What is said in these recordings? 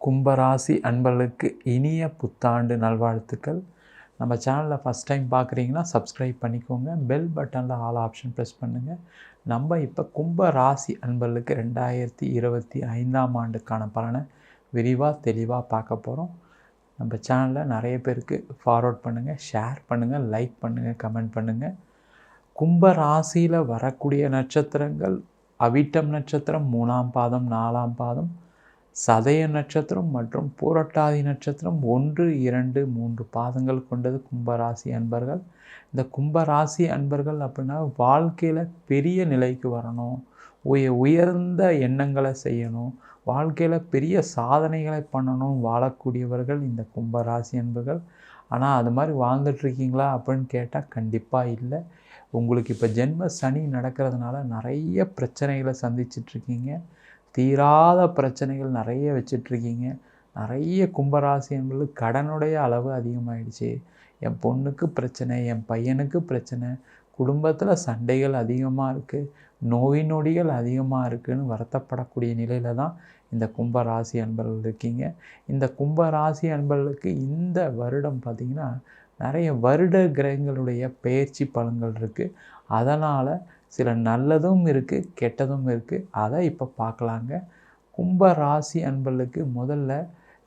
கும்பராசி அன்பர்களுக்கு இனிய புத்தாண்டு நல்வாழ்த்துக்கள். நம்ம சேனலில் ஃபஸ்ட் டைம் பார்க்குறீங்கன்னா சப்ஸ்கிரைப் பண்ணிக்கோங்க. பெல் பட்டனில் ஆல் ஆப்ஷன் ப்ரெஸ் பண்ணுங்கள் நம்ம இப்போ கும்ப ராசி அன்பர்களுக்கு ரெண்டாயிரத்தி இருபத்தி ஐந்தாம் ஆண்டுக்கான பலனை விரிவாக தெளிவாக பார்க்க போகிறோம் நம்ம சேனலில் நிறைய பேருக்கு ஃபார்வர்ட் பண்ணுங்கள் ஷேர் பண்ணுங்கள் லைக் பண்ணுங்கள் கமெண்ட் பண்ணுங்கள் கும்ப ராசியில் வரக்கூடிய நட்சத்திரங்கள் அவிட்டம் நட்சத்திரம் மூணாம் பாதம் நாலாம் பாதம் சதய நட்சத்திரம் மற்றும் பூரட்டாதி நட்சத்திரம் ஒன்று இரண்டு மூன்று பாதங்கள் கொண்டது கும்பராசி அன்பர்கள். இந்த கும்பராசி அன்பர்கள் அப்படின்னா வாழ்க்கையில் பெரிய நிலைக்கு வரணும். உய உயர்ந்த எண்ணங்களை செய்யணும். வாழ்க்கையில் பெரிய சாதனைகளை பண்ணணும் வாழக்கூடியவர்கள் இந்த கும்பராசி அன்பர்கள். ஆனால் அது மாதிரி வாழ்ந்துட்டுருக்கீங்களா அப்படின்னு கேட்டால் கண்டிப்பாக இல்லை. உங்களுக்கு இப்போ ஜென்ம சனி நடக்கிறதுனால நிறைய பிரச்சனைகளை சந்திச்சிட்ருக்கீங்க தீராத பிரச்சனைகள் நிறைய வச்சிட்ருக்கீங்க. நிறைய கும்பராசி என்பது கடனுடைய அளவு அதிகமாகிடுச்சு என் பொண்ணுக்கு பிரச்சனை என் பையனுக்கு பிரச்சனை குடும்பத்தில் சண்டைகள் அதிகமாக இருக்குது நோய் நொடிகள் அதிகமாக இருக்குதுன்னு வருத்தப்படக்கூடிய நிலையில் தான் இந்த கும்பராசி அன்பர்கள் இருக்கீங்க. இந்த கும்பராசி அன்பர்களுக்கு இந்த வருடம் பார்த்திங்கன்னா நிறைய வருட கிரகங்களுடைய பயிற்சி பலன்கள் இருக்குது அதனால் சில நல்லதும் இருக்குது கெட்டதும் இருக்குது அதை இப்போ பார்க்கலாங்க. கும்ப ராசி அன்பர்களுக்கு முதல்ல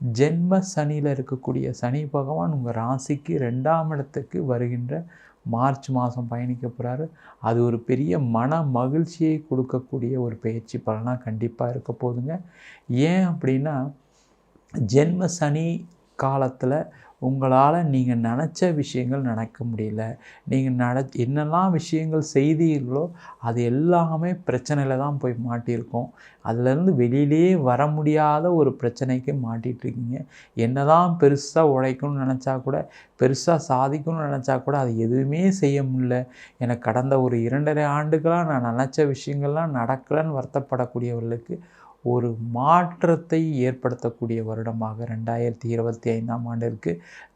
ஜென்ம சனியில் இருக்கக்கூடிய சனி பகவான் உங்கள் ராசிக்கு ரெண்டாம் இடத்துக்கு வருகின்ற மார்ச் மாதம் பயணிக்க போகிறாரு அது ஒரு பெரிய மன மகிழ்ச்சியை கொடுக்கக்கூடிய ஒரு பயிற்சி பலனாக கண்டிப்பாக இருக்க போதுங்க. ஏன் அப்படின்னா ஜென்ம சனி காலத்தில் உங்களால் நீங்கள் நினச்ச விஷயங்கள் நடக்க முடியல. நீங்கள் நட என்னெல்லாம் விஷயங்கள் செய்தீர்களோ அது எல்லாமே பிரச்சனையில் தான் போய் மாட்டியிருக்கோம். அதுலேருந்து வெளியிலே வர முடியாத ஒரு பிரச்சனைக்கு மாட்டிகிட்ருக்கீங்க. என்ன தான் பெருசாக உழைக்கணும்னு நினச்சா கூட பெருசாக சாதிக்கணும்னு நினச்சா கூட அது எதுவுமே செய்ய முடியல. எனக்கு கடந்த ஒரு இரண்டரை ஆண்டுகளாக நான் நினச்ச விஷயங்கள்லாம் நடக்கலைன்னு வருத்தப்படக்கூடியவர்களுக்கு ஒரு மாற்றத்தை ஏற்படுத்தக்கூடிய வருடமாக ரெண்டாயிரத்தி இருபத்தி ஐந்தாம் ஆண்டிற்கு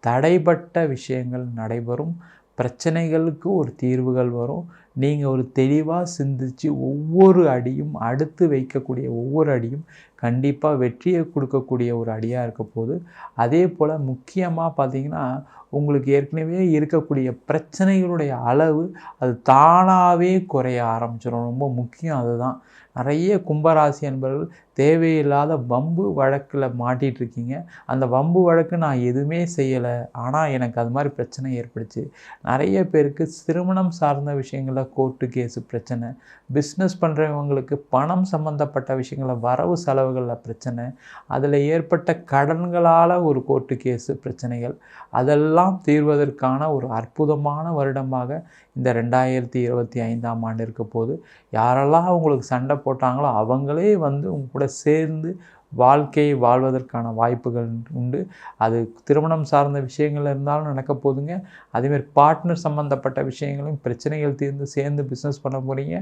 தடைப்பட்ட விஷயங்கள் நடைபெறும். பிரச்சனைகளுக்கு ஒரு தீர்வுகள் வரும். நீங்கள் ஒரு தெளிவாக சிந்தித்து ஒவ்வொரு அடியும் அடுத்து வைக்கக்கூடிய ஒவ்வொரு அடியும் கண்டிப்பாக வெற்றியை கொடுக்கக்கூடிய ஒரு அடியாக இருக்க போது அதே போல் முக்கியமாக பார்த்திங்கன்னா உங்களுக்கு ஏற்கனவே இருக்கக்கூடிய பிரச்சனைகளுடைய அளவு அது தானாகவே குறைய ஆரம்பிச்சிடும் ரொம்ப முக்கியம் அதுதான். நிறைய கும்பராசி என்பவர்கள் தேவையில்லாத வம்பு வழக்கில் மாட்டிகிட்ருக்கீங்க. அந்த வம்பு வழக்கு நான் எதுவுமே செய்யலை. ஆனால் எனக்கு அது மாதிரி பிரச்சனை ஏற்படுச்சு நிறைய பேருக்கு திருமணம் சார்ந்த விஷயங்களில் கோர்ட்டு கேஸு பிரச்சனை. பிஸ்னஸ் பண்ணுறவங்களுக்கு பணம் சம்மந்தப்பட்ட விஷயங்களில் வரவு செலவுகளில் பிரச்சனை. அதில் ஏற்பட்ட கடன்களால் ஒரு கோர்ட்டு கேஸு பிரச்சனைகள். அதெல்லாம் தீர்வதற்கான ஒரு அற்புதமான வருடமாக இந்த ரெண்டாயிரத்தி இருபத்தி ஐந்தாம் ஆண்டு இருக்க போது யாரெல்லாம் உங்களுக்கு சண்டை போட்டாங்களோ அவங்களே வந்து உங்க கூட சேர்ந்து வாழ்க்கையை வாழ்வதற்கான வாய்ப்புகள் உண்டு. அது திருமணம் சார்ந்த விஷயங்கள் இருந்தாலும் நடக்க போதுங்க. அதேமாதிரி பார்ட்னர் சம்மந்தப்பட்ட விஷயங்களும் பிரச்சனைகள் தீர்ந்து சேர்ந்து பிஸ்னஸ் பண்ண போகிறீங்க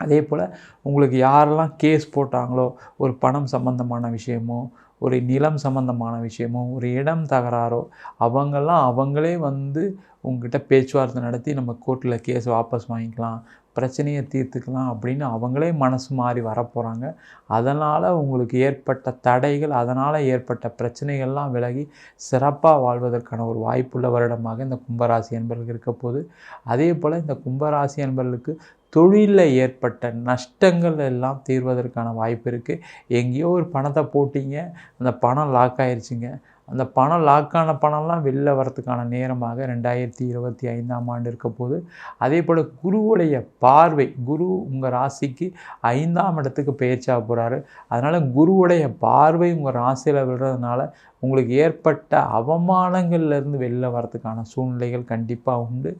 அதே போல் உங்களுக்கு யாரெல்லாம் கேஸ் போட்டாங்களோ ஒரு பணம் சம்மந்தமான விஷயமோ ஒரு நிலம் சம்மந்தமான விஷயமோ ஒரு இடம் தகராறோ அவங்கெல்லாம் அவங்களே வந்து உங்ககிட்ட பேச்சுவார்த்தை நடத்தி நம்ம கோர்ட்டில் கேஸ் வாபஸ் வாங்கிக்கலாம். பிரச்சனையை தீர்த்துக்கலாம் அப்படின்னு அவங்களே மனசு மாறி வரப்போகிறாங்க அதனால் உங்களுக்கு ஏற்பட்ட தடைகள் அதனால் ஏற்பட்ட பிரச்சனைகள்லாம் விலகி சிறப்பாக வாழ்வதற்கான ஒரு வாய்ப்புள்ள வருடமாக இந்த கும்பராசி என்பர்களுக்கு இருக்க போது அதே போல் இந்த கும்பராசி என்பர்களுக்கு தொழிலில் ஏற்பட்ட நஷ்டங்கள் எல்லாம் தீர்வதற்கான வாய்ப்பு இருக்குது எங்கேயோ ஒரு பணத்தை போட்டிங்க அந்த பணம் லாக் ஆயிடுச்சுங்க அந்த பணம் லாக்கான பணம்லாம் வெளில வரத்துக்கான நேரமாக ரெண்டாயிரத்தி இருபத்தி ஐந்தாம் ஆண்டு இருக்க போது அதே போல் குருவுடைய பார்வை குரு உங்கள் ராசிக்கு ஐந்தாம் இடத்துக்கு பயிற்சியாக போகிறாரு அதனால் குருவுடைய பார்வை உங்கள் ராசியில் விடுறதுனால உங்களுக்கு ஏற்பட்ட அவமானங்கள்லேருந்து வெளில வரதுக்கான சூழ்நிலைகள் கண்டிப்பாக உண்டு.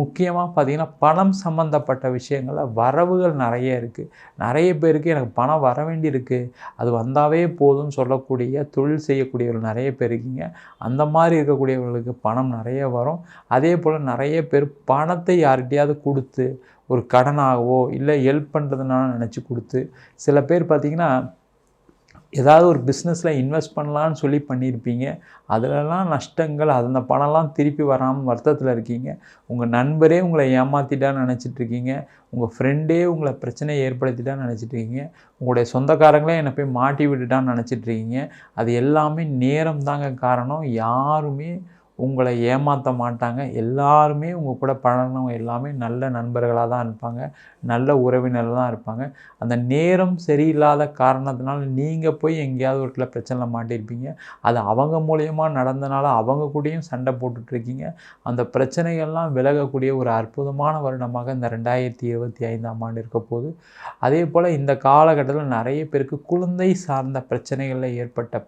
முக்கியமாக பார்த்திங்கன்னா பணம் சம்மந்தப்பட்ட விஷயங்களில் வரவுகள் நிறைய இருக்குது. நிறைய பேருக்கு எனக்கு பணம் வர வேண்டியிருக்கு. அது வந்தாவே போதும்னு சொல்லக்கூடிய தொழில் செய்யக்கூடியவர்கள் நிறைய பேர் இருக்கீங்க. அந்த மாதிரி இருக்கக்கூடியவர்களுக்கு பணம் நிறைய வரும். அதே போல் நிறைய பேர் பணத்தை யார்கிட்டையாவது கொடுத்து ஒரு கடனாகவோ இல்லை ஹெல்ப் பண்ணுறதுனால நினச்சி கொடுத்து சில பேர் பார்த்திங்கன்னா ஏதாவது ஒரு பிஸ்னஸில் இன்வெஸ்ட் பண்ணலான்னு சொல்லி பண்ணியிருப்பீங்க. அதிலலாம் நஷ்டங்கள் அந்த பணம்லாம் திருப்பி வராமல் வருத்தத்தில் இருக்கீங்க. உங்கள் நண்பரே உங்களை ஏமாற்றிட்டான்னு நினச்சிட்டு இருக்கீங்க உங்கள் ஃப்ரெண்டே உங்களை பிரச்சனையை ஏற்படுத்திட்டான்னு நினச்சிட்டு இருக்கீங்க உங்களுடைய சொந்தக்காரங்களே என்னை போய் மாட்டி விட்டுட்டான்னு நினச்சிட்ருக்கீங்க. அது எல்லாமே நேரம் தாங்க காரணம். யாருமே உங்களை ஏமாற்ற மாட்டாங்க. எல்லாருமே உங்கள் கூட பழகினவங்க எல்லாமே நல்ல நண்பர்களாக தான் இருப்பாங்க. நல்ல உறவினர்கள் தான் இருப்பாங்க. அந்த நேரம் சரியில்லாத காரணத்தினால நீங்கள் போய் எங்கேயாவது ஒரு இடத்துல பிரச்சனையில் மாட்டியிருப்பீங்க அது அவங்க மூலயமா நடந்தனால அவங்க கூடயும் சண்டை போட்டுட்ருக்கீங்க அந்த பிரச்சனைகள்லாம் விலகக்கூடிய ஒரு அற்புதமான வருடமாக இந்த ரெண்டாயிரத்தி இருபத்தி ஐந்தாம் ஆண்டு இருக்க போது அதே போல் இந்த காலகட்டத்தில் நிறைய பேருக்கு குழந்தை சார்ந்த பிரச்சனைகளில் ஏற்பட்ட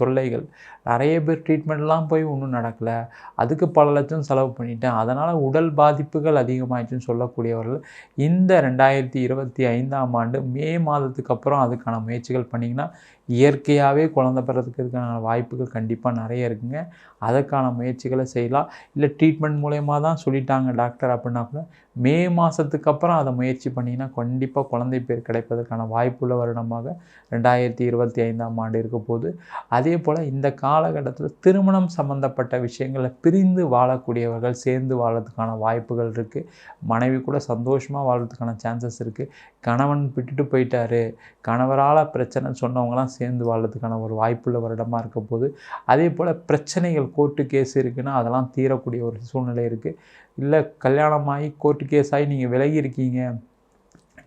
தொல்லைகள். நிறைய பேர் ட்ரீட்மெண்ட்லாம் போய் ஒன்றும் நடக்கலை. அதுக்கு பல லட்சம் செலவு பண்ணிட்டேன். அதனால் உடல் பாதிப்புகள் அதிகமாகிடுச்சுன்னு சொல்லக்கூடியவர்கள் இந்த ரெண்டாயிரத்தி இருபத்தி ஐந்தாம் ஆண்டு மே மாதத்துக்கு அப்புறம் அதுக்கான முயற்சிகள் பண்ணிங்கன்னா இயற்கையாகவே குழந்த பிறக்கிறதுக்கான வாய்ப்புகள் கண்டிப்பாக நிறைய இருக்குங்க. அதற்கான முயற்சிகளை செய்யலாம். இல்லை ட்ரீட்மெண்ட் மூலயமா தான் சொல்லிட்டாங்க டாக்டர் அப்படின்னா கூட மே மாதத்துக்கு அப்புறம் அதை முயற்சி பண்ணிங்கன்னா கண்டிப்பாக குழந்தை பேர் கிடைப்பதற்கான வாய்ப்புள்ள வருடமாக ரெண்டாயிரத்தி இருபத்தி ஐந்தாம் ஆண்டு இருக்க போது அதே போல் இந்த காலகட்டத்தில் திருமணம் சம்மந்தப்பட்ட விஷயங்களை பிரிந்து வாழக்கூடியவர்கள் சேர்ந்து வாழறதுக்கான வாய்ப்புகள் இருக்குது மனைவி கூட சந்தோஷமாக வாழ்கிறதுக்கான சான்சஸ் இருக்குது கணவன் விட்டுட்டு போயிட்டாரு. கணவரால் பிரச்சனை சொன்னவங்களாம் சேர்ந்து வாழ்றதுக்கான ஒரு வாய்ப்புள்ள வருடமாக இருக்க போது அதே போல் பிரச்சனைகள் கோர்ட்டு கேஸ் இருக்குன்னா அதெல்லாம் தீரக்கூடிய ஒரு சூழ்நிலை இருக்குது இல்லை கல்யாணமாகி கோர்ட்டு கேஸ் ஆகி நீங்கள் விலகி இருக்கீங்க.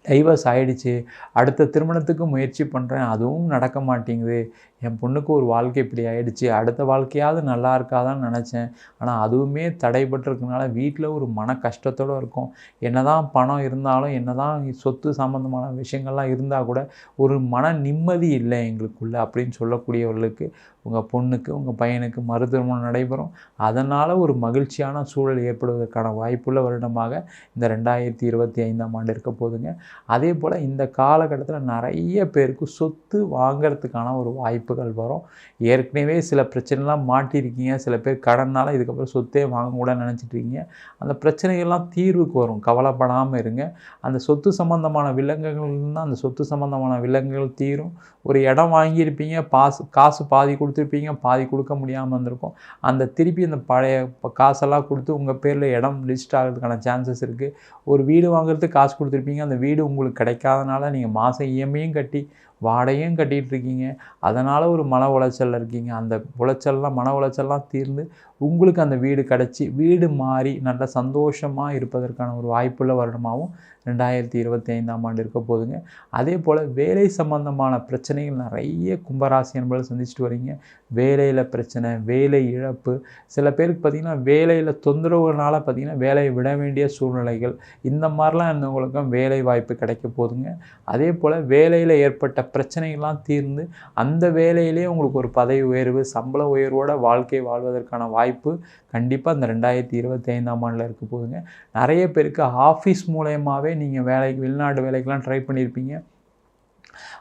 டைவர்ஸ் ஆகிடுச்சு அடுத்த திருமணத்துக்கு முயற்சி பண்ணுறேன் அதுவும் நடக்க மாட்டேங்குது. என் பொண்ணுக்கு ஒரு வாழ்க்கை இப்படி ஆகிடுச்சு அடுத்த வாழ்க்கையாவது நல்லா இருக்காதான்னு நினச்சேன். ஆனால் அதுவுமே தடைபட்டிருக்கனால வீட்டில் ஒரு மன கஷ்டத்தோடு இருக்கும். என்ன தான் பணம் இருந்தாலும் என்ன தான் சொத்து சம்மந்தமான விஷயங்கள்லாம் இருந்தால் கூட ஒரு மன நிம்மதி இல்லை எங்களுக்குள்ளே அப்படின்னு சொல்லக்கூடியவர்களுக்கு உங்கள் பொண்ணுக்கு உங்கள் பையனுக்கு மறு திருமணம் நடைபெறும். அதனால் ஒரு மகிழ்ச்சியான சூழல் ஏற்படுவதற்கான வாய்ப்புள்ள வருடமாக இந்த ரெண்டாயிரத்தி இருபத்தி ஐந்தாம் ஆண்டு இருக்க போதுங்க அதே போல் இந்த காலகட்டத்தில் நிறைய பேருக்கு சொத்து வாங்கிறதுக்கான ஒரு வாய்ப்பு வாய்ப்புகள் வரும். ஏற்கனவே சில பிரச்சனைலாம் மாட்டியிருக்கீங்க சில பேர் கடனால் இதுக்கப்புறம் சொத்தே வாங்கக்கூட நினச்சிட்ருக்கீங்க அந்த பிரச்சனைகள்லாம் தீர்வுக்கு வரும். கவலைப்படாமல் இருங்க. அந்த சொத்து சம்மந்தமான விலங்குகள்னால் அந்த சொத்து சம்மந்தமான விலங்குகள் தீரும். ஒரு இடம் வாங்கியிருப்பீங்க. பாசு காசு பாதி கொடுத்துருப்பீங்க. பாதி கொடுக்க முடியாமல் இருந்திருக்கும் அந்த திருப்பி அந்த பழைய காசெல்லாம் கொடுத்து உங்கள் பேரில் இடம் லிஸ்ட் ஆகிறதுக்கான சான்சஸ் இருக்குது ஒரு வீடு வாங்குறதுக்கு காசு கொடுத்துருப்பீங்க. அந்த வீடு உங்களுக்கு கிடைக்காதனால நீங்கள் மாதம் இஎம்ஐயும் கட்டி வாடகையும் கட்டிகிட்டு இருக்கீங்க. அதனால் ஒரு மன உளைச்சலில் இருக்கீங்க. அந்த உளைச்சல்லாம் மன உளைச்சல்லாம் தீர்ந்து உங்களுக்கு அந்த வீடு கிடச்சி வீடு மாறி நல்ல சந்தோஷமாக இருப்பதற்கான ஒரு வாய்ப்புள்ள வருடமாகவும் ரெண்டாயிரத்தி இருபத்தி ஐந்தாம் ஆண்டு இருக்க போதுங்க அதே போல் வேலை சம்பந்தமான பிரச்சனைகள் நிறைய கும்பராசி என்பதில் சந்திச்சுட்டு வரீங்க. வேலையில் பிரச்சனை வேலை இழப்பு சில பேருக்கு பார்த்திங்கன்னா வேலையில் தொந்தரவுனால பார்த்திங்கன்னா வேலையை விட வேண்டிய சூழ்நிலைகள் இந்த மாதிரிலாம் இருந்தவங்களுக்கும் வேலை வாய்ப்பு கிடைக்க போதுங்க அதே போல் வேலையில் ஏற்பட்ட பிரச்சனைகள்லாம் தீர்ந்து அந்த வேலையிலே உங்களுக்கு ஒரு பதவி உயர்வு சம்பள உயர்வோட வாழ்க்கை வாழ்வதற்கான வாய்ப்பு வாய்ப்பு கண்டிப்பாக இந்த ரெண்டாயிரத்தி இருபத்தி ஐந்தாம் ஆண்டில் இருக்க போதுங்க நிறைய பேருக்கு ஆஃபீஸ் மூலயமாவே நீங்கள் வேலைக்கு வெளிநாடு வேலைக்கெலாம் ட்ரை பண்ணியிருப்பீங்க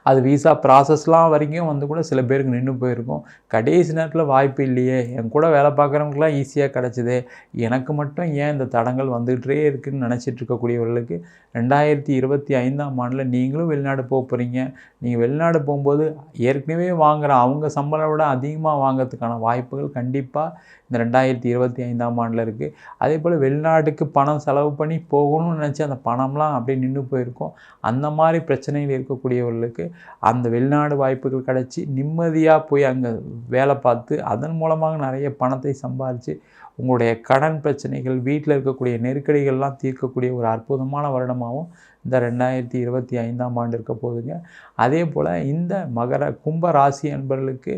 அது விசா ப்ராசஸ்லாம் வரைக்கும் வந்து கூட சில பேருக்கு நின்று போயிருக்கும். கடைசி நேரத்தில் வாய்ப்பு இல்லையே. என் கூட வேலை பார்க்குறவங்களுக்குலாம் ஈஸியாக கிடச்சிது. எனக்கு மட்டும் ஏன் இந்த தடங்கள் வந்துகிட்டே இருக்குதுன்னு நினச்சிட்டு இருக்கக்கூடியவர்களுக்கு ரெண்டாயிரத்தி இருபத்தி ஐந்தாம் ஆண்டில் நீங்களும் வெளிநாடு போக போகிறீங்க நீங்கள் வெளிநாடு போகும்போது ஏற்கனவே வாங்குகிற அவங்க சம்பளம் விட அதிகமாக வாங்கிறதுக்கான வாய்ப்புகள் கண்டிப்பாக இந்த ரெண்டாயிரத்தி இருபத்தி ஐந்தாம் ஆண்டில் இருக்குது அதே போல் வெளிநாட்டுக்கு பணம் செலவு பண்ணி போகணும்னு நினச்சி அந்த பணம்லாம் அப்படியே நின்று போயிருக்கோம். அந்த மாதிரி பிரச்சனைகள் இருக்கக்கூடியவர்களுக்கு அந்த வெளிநாடு வாய்ப்புகள் கிடச்சி நிம்மதியாக போய் அங்கே வேலை பார்த்து அதன் மூலமாக நிறைய பணத்தை சம்பாரித்து உங்களுடைய கடன் பிரச்சனைகள் வீட்டில் இருக்கக்கூடிய நெருக்கடிகள்லாம் தீர்க்கக்கூடிய ஒரு அற்புதமான வருடமாகவும் இந்த ரெண்டாயிரத்தி இருபத்தி ஐந்தாம் ஆண்டு இருக்க போதுங்க அதே போல் இந்த மகர கும்ப ராசி அன்பர்களுக்கு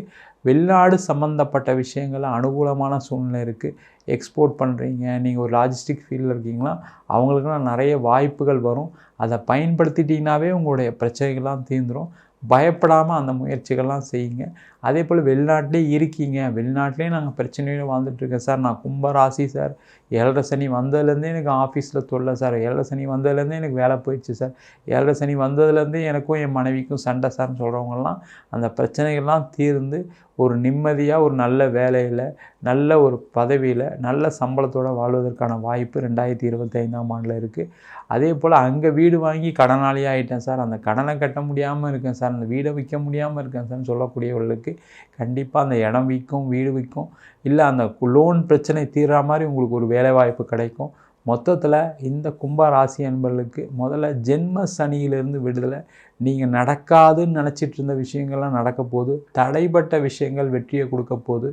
வெளிநாடு சம்மந்தப்பட்ட விஷயங்கள் அனுகூலமான சூழ்நிலை இருக்குது எக்ஸ்போர்ட் பண்ணுறீங்க நீங்கள் ஒரு லாஜிஸ்டிக் ஃபீல்டில் இருக்கீங்களா அவங்களுக்குலாம் நிறைய வாய்ப்புகள் வரும். அதை பயன்படுத்திட்டிங்கனாவே உங்களுடைய பிரச்சனைகள்லாம் தீர்ந்துடும் பயப்படாமல் அந்த முயற்சிகள்லாம் செய்யுங்க. அதே போல் வெளிநாட்டிலே இருக்கீங்க. வெளிநாட்டிலே நாங்கள் பிரச்சனையோடு வாழ்ந்துட்டுருக்கேன் சார். நான் கும்ப ராசி சார். ஏழரை சனி வந்ததுலேருந்தே எனக்கு ஆஃபீஸில் தொல்லை சார். ஏழரை சனி வந்ததுலேருந்தே எனக்கு வேலை போயிடுச்சு சார். ஏழரை சனி வந்ததுலேருந்தே எனக்கும் என் மனைவிக்கும் சண்டை சார்னு சொல்கிறவங்கலாம் அந்த பிரச்சனைகள்லாம் தீர்ந்து ஒரு நிம்மதியாக ஒரு நல்ல வேலையில் நல்ல ஒரு பதவியில் நல்ல சம்பளத்தோடு வாழ்வதற்கான வாய்ப்பு ரெண்டாயிரத்தி இருபத்தி ஐந்தாம் ஆண்டில் இருக்குது அதே போல் அங்கே வீடு வாங்கி கடனாளியாக ஆகிட்டேன் சார். அந்த கடனை கட்ட முடியாமல் இருக்கேன் சார். அந்த வீடை விற்க முடியாமல் இருக்கேன் சார்னு சொல்லக்கூடியவர்களுக்கு கண்டிப்பாக அந்த இடம் விற்கும் வீடு விற்கும். இல்லை அந்த லோன் பிரச்சனை தீர்ற மாதிரி உங்களுக்கு ஒரு வேலைவாய்ப்பு கிடைக்கும். மொத்தத்தில் இந்த கும்ப ராசி அன்பர்களுக்கு முதல்ல ஜென்ம சனியிலிருந்து விடுதலை. நீங்கள் நடக்காதுன்னு நினச்சிட்டு இருந்த விஷயங்கள்லாம் நடக்க போது தடைப்பட்ட விஷயங்கள் வெற்றியை கொடுக்க போகுது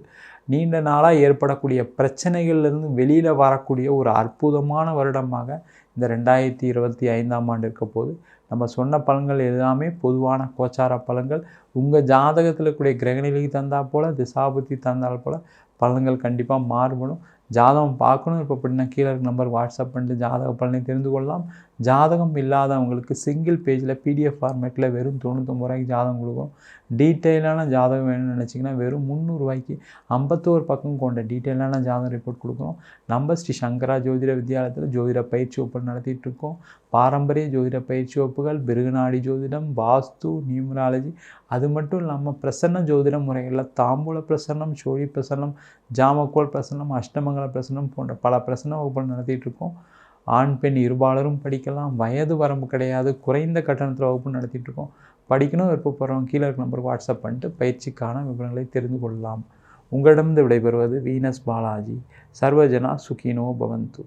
நீண்ட நாளாக ஏற்படக்கூடிய பிரச்சனைகள்லேருந்து வெளியில் வரக்கூடிய ஒரு அற்புதமான வருடமாக இந்த ரெண்டாயிரத்தி இருபத்தி ஐந்தாம் ஆண்டு இருக்க போது நம்ம சொன்ன பலன்கள் எல்லாமே பொதுவான கோச்சார பலன்கள். உங்கள் ஜாதகத்தில் இருக்கக்கூடிய கிரகநிலைக்கு தந்தால் போல் திசாபுத்தி தந்தால் போல் பலன்கள் கண்டிப்பாக மாறுபடும். ஜாதகம் பார்க்கணும். இப்போ அப்படின்னா கீழே இருக்க நம்பர் வாட்ஸ்அப் பண்ணிட்டு ஜாதக பலனை தெரிந்து கொள்ளலாம். ஜாதகம் இல்லாதவங்களுக்கு சிங்கிள் பேஜில் பிடிஎஃப் ஃபார்மேட்டில் வெறும் தொண்ணூத்தொம்பது ரூபாய்க்கு ஜாதகம் கொடுக்கும். டீட்டெயிலான ஜாதகம் வேணும்னு நினச்சிங்கன்னா வெறும் முந்நூறுரூவாய்க்கு ஐம்பத்தோரு பக்கம் கொண்ட டீட்டெயிலான ஜாதகம் ரிப்போர்ட் கொடுக்குறோம். நம்ம ஸ்ரீ சங்கரா ஜோதிட வித்யாலயத்தில் ஜோதிட பயிற்சி வகுப்பு நடத்திட்டு இருக்கோம். பாரம்பரிய ஜோதிட பயிற்சி வகுப்புகள் பிருகுநாடி ஜோதிடம் வாஸ்து நியூமராலஜி. அது மட்டும் இல்லாமல் பிரசன்ன ஜோதிட முறைகளில் தாம்பூல பிரசன்னம் சோழி பிரசன்னம் ஜாமக்கோல் பிரசன்னம் அஷ்டமங்கல பிரசன்னம் போன்ற பல பிரசன்ன வகுப்புகள் நடத்திட்டு இருக்கோம். ஆண் பெண் இருபாலரும் படிக்கலாம். வயது வரம்பு கிடையாது. குறைந்த கட்டணத்தில் வகுப்பு நடத்திட்டு இருக்கோம் படிக்கணும் விருப்பப்படுறவங்க கீழே இருக்க நம்பருக்கு வாட்ஸ்அப் பண்ணிட்டு பயிற்சிக்கான விவரங்களை தெரிந்து கொள்ளலாம். உங்களிடமிருந்து விடைபெறுவது வீனஸ் பாலாஜி. சர்வஜனா சுகினோ பவந்து.